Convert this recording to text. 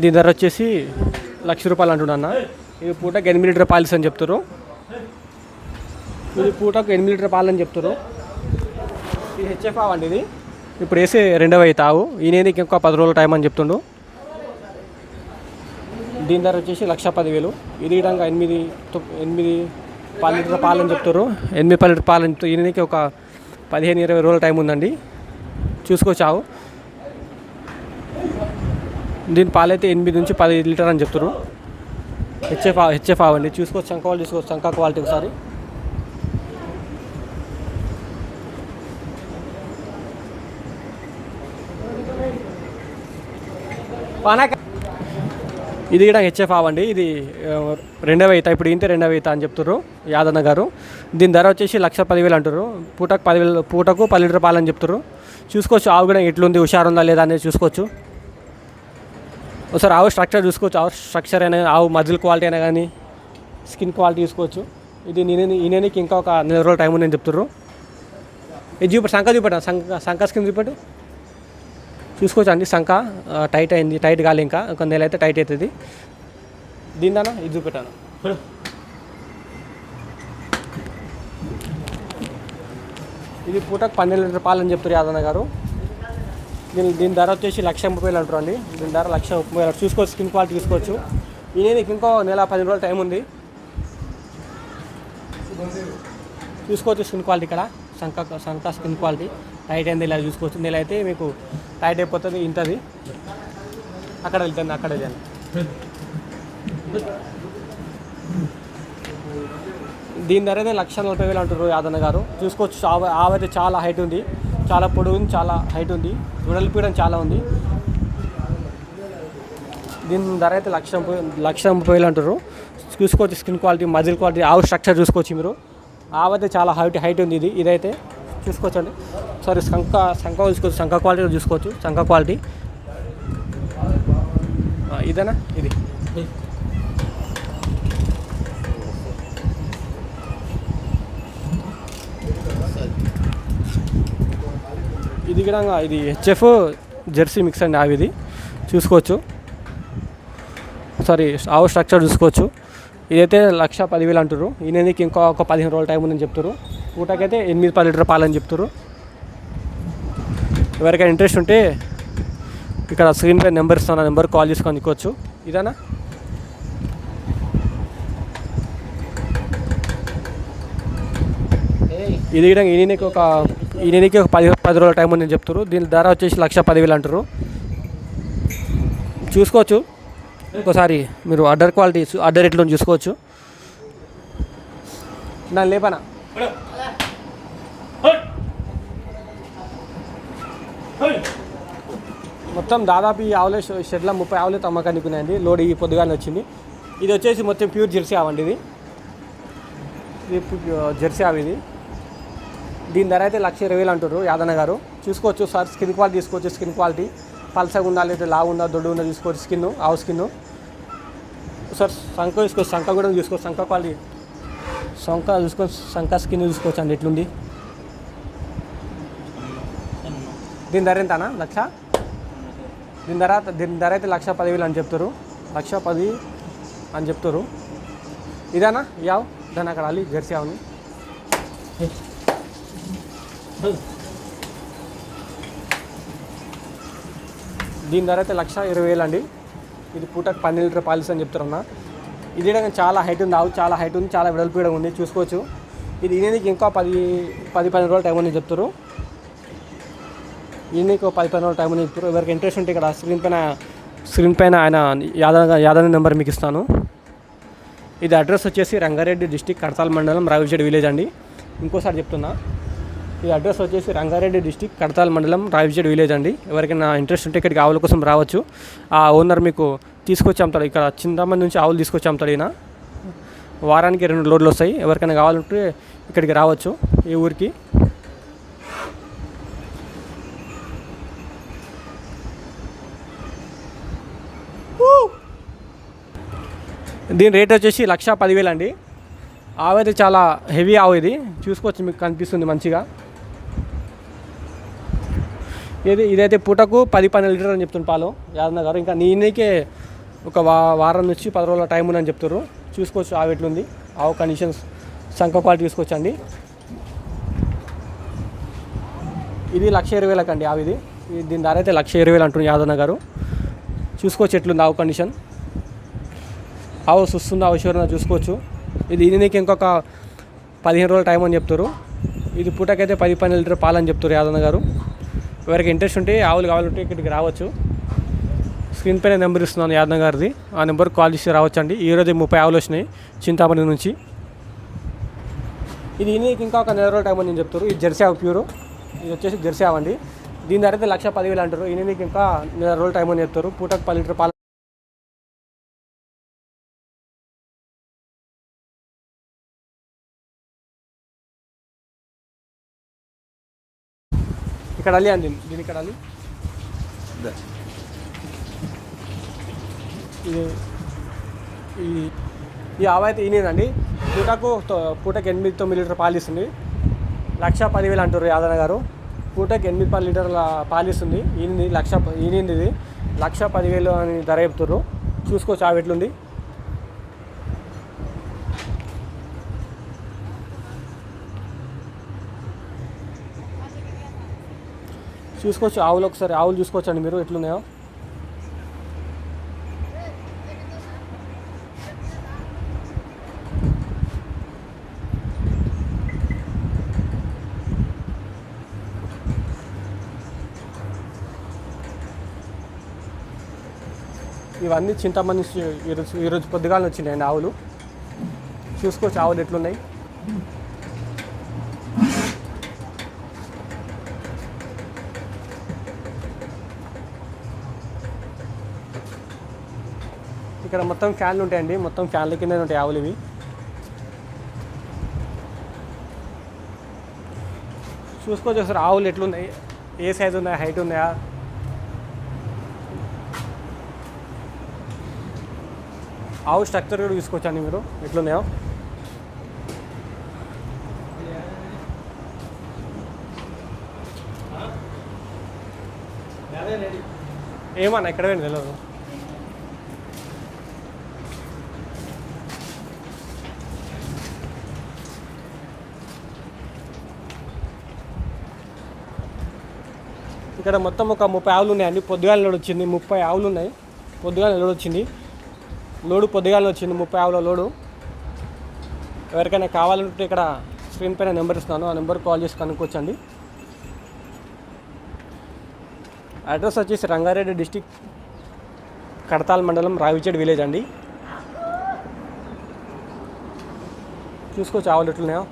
దీని ధర వచ్చేసి లక్ష రూపాయలు అంటున్నా ఇది పూటకు ఎనిమిది లీటర్ పాలిస్ అని చెప్తారు ఇది పూటకు ఎనిమిది లీటర్ పాలు అని చెప్తారు ఇది హెచ్ఎఫ్ అండి ఇది. ఇప్పుడు వేసే రెండవ అయితే ఆవు ఈయనది ఇంకో పది రోజుల టైం అని చెప్తుండు. దీని ధర వచ్చేసి లక్ష పదివేలు. ఇది విధంగా ఎనిమిది తొ- ఎనిమిది పది లీటర్ పాలు అని చెప్తారు ఎనిమిది పది లీటర్ పాలు అని చెప్తారు ఈయనకి ఒక పదిహేను ఇరవై రోజుల టైం ఉందండి. చూసుకోవచ్చు ఆవు దీని పాలైతే ఎనిమిది నుంచి పది లీటర్ అని చెప్తున్నారు హెచ్ఎఫ్ హెచ్ఎఫ్ అవ్వండి చూసుకోవచ్చు శంఖ వాళ్ళు చూసుకోవచ్చు శంఖ క్వాలిటీ ఒకసారి. ఇది కూడా హెచ్ఎఫ్ అవ్వండి ఇది రెండవ ఈత ఇప్పుడు ఇంతే రెండవ ఈత అని చెప్తున్నారు యాదన్న గారు. దీని ధర వచ్చేసి లక్ష పదివేలు అంటారు పూటకు పదివేలు పూటకు పది లీటర్ పాలని చెప్తున్నారు చెప్తారు చూసుకోవచ్చు ఆవు కూడా ఎట్లుంది హుషారుందా లేదా అనేది చూసుకోవచ్చు. ఒకసారి ఆవు స్ట్రక్చర్ చూసుకోవచ్చు. ఆవు స్ట్రక్చర్ అయినా ఆవు మజిల్ క్వాలిటీ అయినా కానీ స్కిన్ క్వాలిటీ చూసుకోవచ్చు. ఇది నేను ఈయనకి ఇంకా ఒక నెల రోజుల టైం ఉందని చెప్తున్నారు ఇది చూపెట్టు శంఖ చూపెట్టాను సంఖ సంఖ స్కిన్ చూపెట్టు. చూసుకోవచ్చు అండి శంఖ టైట్ అయింది టైట్ కాలే ఇంకా. ఒక నెల అయితే టైట్ అవుతుంది. దీనిదానా ఇది చూపెట్టాను. ఇది పూటకు పన్నెండు లీటర్ పాలు అని చెప్తారు యాదన్న గారు. దీని దీని ధర వచ్చేసి లక్ష ముప్పై వేలు అంటారు అండి. దీని ధర లక్ష ముప్పై వేలు. చూసుకోవచ్చు స్కిన్ క్వాలిటీ చూసుకోవచ్చు ఈయన ఇంకో నెల పది రోజుల టైం ఉంది. చూసుకోవచ్చు స్కిన్ క్వాలిటీ ఇక్కడ. శంఖ శంఖ స్కిన్ క్వాలిటీ. టైట్ అయింది ఇలా చూసుకోవచ్చు. నెల అయితే మీకు టైట్ అయిపోతుంది ఇంతది అక్కడ వెళ్తాను అక్కడ వెళ్ళాను దీని ధర అయితే లక్ష నలభై వేలు అంటారు యాదన్న గారు. చూసుకోవచ్చు ఆవ ఆవైతే చాలా హైట్ ఉంది. చాలా పొడవు చాలా హైట్ ఉంది. వెడల్పీయడం చాలా ఉంది. దీని ధర అయితే లక్ష లక్ష ముప్పై వేలు అంటారు చూసుకోవచ్చు స్కిన్ క్వాలిటీ మజిల్ క్వాలిటీ ఆవు స్ట్రక్చర్ చూసుకోవచ్చు మీరు. ఆవు అయితే చాలా హైట్ హైట్ ఉంది ఇది. ఇదైతే చూసుకోవచ్చు అండి సారీ శంఖ శంఖ చూసుకోవచ్చు శంఖ క్వాలిటీ చూసుకోవచ్చు శంఖ క్వాలిటీ. ఇదేనా? ఇది. ఇది కూడా ఇది హెచ్ఎఫ్ జెర్సీ మిక్స్ అండి ఆవిది. చూసుకోవచ్చు. సారీ ఆవు స్ట్రక్చర్ చూసుకోవచ్చు. ఇదైతే లక్ష పదివేలు అంటారు ఈయనకి ఇంకా ఒక పదిహేను రోజుల టైం ఉందని చెప్తారు పూటకైతే ఎనిమిది పది లీటర్ పాలని చెప్తారు ఎవరికైనా ఇంట్రెస్ట్ ఉంటే ఇక్కడ స్క్రీన్ పై నెంబర్ ఇస్తాను ఆ నెంబర్ కాల్ చేసుకొని తీసుకోవచ్చు ఇదేనా? ఇది కూడా ఈయనకి ఒక ఈ నెలకి ఒక పది పది రోజుల టైం ఉందని చెప్తారు దీని ధర వచ్చేసి లక్ష పదివేలు అంటారు చూసుకోవచ్చు. ఒకసారి మీరు అడ్డర్ క్వాలిటీ అడ్డర్ రేట్లో చూసుకోవచ్చు. నా లేపనా? మొత్తం దాదాపు ఈ ఆవులే షెడ్ల ముప్పై ఆవులే అమ్మకానికి ఉన్నాయండి. లోడ్ ఈ పొద్దుగానే వచ్చింది. ఇది వచ్చేసి మొత్తం ప్యూర్ జెర్సీ ఆవండి ఇది. జెర్సీ ఆవు ఇది. దీని ధర అయితే లక్ష ఇరవై వేలు అంటారు యాదన్న గారు. చూసుకోవచ్చు సార్ స్కిన్ క్వాలిటీ తీసుకోవచ్చు స్కిన్ క్వాలిటీ. పల్సగా ఉందా లేదా లావు ఉందా దొడ్డు ఉందా చూసుకోవచ్చు స్కిన్ ఆవు స్కిన్. సార్ శంఖ చూసుకోవచ్చు శంఖ కూడా చూసుకోవచ్చు శంఖ క్వాలిటీ. శంఖ చూసుకోవచ్చు శంఖ స్కిన్ చూసుకోవచ్చు అండి ఎట్లుంది? దీని ధర ఎంతనా? లక్ష? దీని ధర దీని ధర అయితే లక్ష పదివేలు అని చెప్తారు లక్ష పది అని చెప్తారు ఇదేనా? యావ్? దాని అక్కడ అల్లి జెర్సీ ఆవుని దీని ధర అయితే లక్ష ఇరవై వేలు అండి. ఇది పూటకు పన్నెండు లీటర్ పాలిస్ అని చెప్తారన్న ఇది చాలా హైట్ ఉంది ఆవు చాలా హైట్ ఉంది చాలా వెడల్పు కూడా ఉంది చూసుకోవచ్చు. ఇది ఈయనకి ఇంకా పది పది పన్నెండు రోజులు టైం ఉంది చెప్తారు. ఈయనకి పది పన్నెండు రోజులు టైం ఉంది చెప్తారు. ఎవరికి ఇంట్రెస్ట్ ఉంటే ఇక్కడ స్క్రీన్ పైన స్క్రీన్ పైన ఆయన యాదవ్ యాదవ్ నెంబర్ మీకు ఇస్తాను. ఇది అడ్రస్ వచ్చేసి రంగారెడ్డి డిస్టిక్ కడతాల్ మండలం రావిచెడ్ విలేజ్ అండి. ఇంకోసారి చెప్తున్నా. ఈ అడ్రస్ వచ్చేసి రంగారెడ్డి డిస్టిక్ కడతాల్ మండలం రావిచెడ్ విలేజ్ అండి. ఎవరికైనా ఇంట్రెస్ట్ ఉంటే ఇక్కడికి ఆవుల కోసం రావచ్చు. ఆ ఓనర్ మీకు తీసుకొచ్చి అమ్ముతాడు ఇక్కడ చింతామణి నుంచి ఆవులు తీసుకొచ్చి అమ్ముతాడు ఈయన. వారానికి రెండు లోడ్లు వస్తాయి. ఎవరికైనా కావాలంటే ఇక్కడికి రావచ్చు ఈ ఊరికి. దీని రేట్ వచ్చేసి లక్ష పదివేలు అండి. ఆవు అయితే చాలా హెవీ ఆవు ఇది. చూసుకోవచ్చు మీకు కనిపిస్తుంది మంచిగా. ఇది ఇదైతే పూటకు పది పన్నెండు లీటర్ అని చెప్తుంది పాలు. యాదన్న గారు ఇంకా నేనకే ఒక వా వారం నుంచి పది రోజుల టైం ఉందని చెప్తారు చూసుకోవచ్చు ఆవు ఎట్లుంది ఆవు కండిషన్స్ సంఖ క్వాలిటీ చూసుకోవచ్చండి. ఇది లక్ష ఇరవై వేలకు అండి ఆవు ఇది. దీని ధర అయితే లక్ష ఇరవై వేలు అంటుంది యాదన్న గారు. చూసుకోవచ్చు ఎట్లుంది ఆవు కండిషన్ ఆవు సుస్తుంది ఆవు షూర్ చూసుకోవచ్చు. ఇది దీనికి ఇంకొక పదిహేను రోజుల టైం అని చెప్తారు ఇది పూటకైతే పది పన్నెండు లీటర్ పాలని చెప్తారు యాదన్న గారు. ఎవరికి ఇంట్రెస్ట్ ఉంటే ఆవులు కావాలంటే ఇక్కడికి రావచ్చు. స్క్రీన్ పైన నెంబర్ ఇస్తున్నాను యాదన్న గారిది. ఆ నెంబర్కి కాల్ చేసి రావచ్చు అండి ఈరోజు ముప్పై ఆవులు వచ్చినాయి చింతామణి నుంచి. ఇది ఈయనకి ఇంకా ఒక నెల రోజుల టైం అని చెప్తారు ఇది జెర్సీ ఆవు ప్యూరు ఇది వచ్చేసి జెర్సీ ఆవు అండి. దీని ధర అయితే లక్ష పదివేలు అంటారు. ఇన్నికి ఇంకా నెల రోజుల టైం అని చెప్తారు పూటకు పది లీటర్ పాలు ఇక్కడ అల్లి అండి దీని ఇక్కడ అల్లి. ఈ ఈ ఆవు అయితే ఈయనండి పూటకు తొ- పూటకు ఎనిమిది తొమ్మిది లీటర్ పాలు ఇస్తుంది. లక్ష పదివేలు అంటారు యాదన్న గారు. పూటకు ఎనిమిది పది లీటర్ల పాలు ఇస్తుంది. ఈయనది లక్ష ఈయనది ఇది లక్ష పదివేలు అని ధర చెప్తుర్రు. చూసుకోవచ్చు ఆవు ఎట్లుంది. చూసుకోవచ్చు ఆవులు ఒకసారి ఆవులు చూసుకోవచ్చండి మీరు ఎట్లున్నాయో. ఇవన్నీ చింతమని ఈరోజు ఈరోజు పొద్దుగాల వచ్చినాయండి ఆవులు. చూసుకోవచ్చు ఆవులు ఎట్లున్నాయి. ఇక్కడ మొత్తం ఫ్యాన్లు ఉంటాయండి. మొత్తం ఫ్యాన్ల కింద ఉంటాయి ఆవులు ఇవి. చూసుకోవచ్చు సార్ ఆవులు ఎట్లున్నాయి? ఏ సైజు ఉన్నాయా? హైట్ ఉన్నాయా? ఆవు స్ట్రక్చర్ కూడా చూసుకోవచ్చండి మీరు. ఎట్లున్నాయో? ఏమన్నా ఎక్కడ పోయింది? తెలియదు ఇక్కడ మొత్తం ఒక ముప్పై ఆవులు ఉన్నాయండి. పొద్దుగాల లోడ్ వచ్చింది ముప్పై ఆవులు ఉన్నాయి. పొద్దుగాల లోడ్ వచ్చింది. లోడు పొద్దుగాల వచ్చింది ముప్పై ఆవుల లోడు. ఎవరికైనా కావాలంటే ఇక్కడ స్క్రీన్ పైన నెంబర్ ఇస్తున్నాను. ఆ నెంబర్ కాల్ చేసి కనుక్కోవచ్చండి. అడ్రస్ వచ్చేసి రంగారెడ్డి డిస్టిక్ కడతాల్ మండలం రావిచేడ్ విలేజ్ అండి. చూసుకోవచ్చు ఆవులు ఎట్లున్నాయో.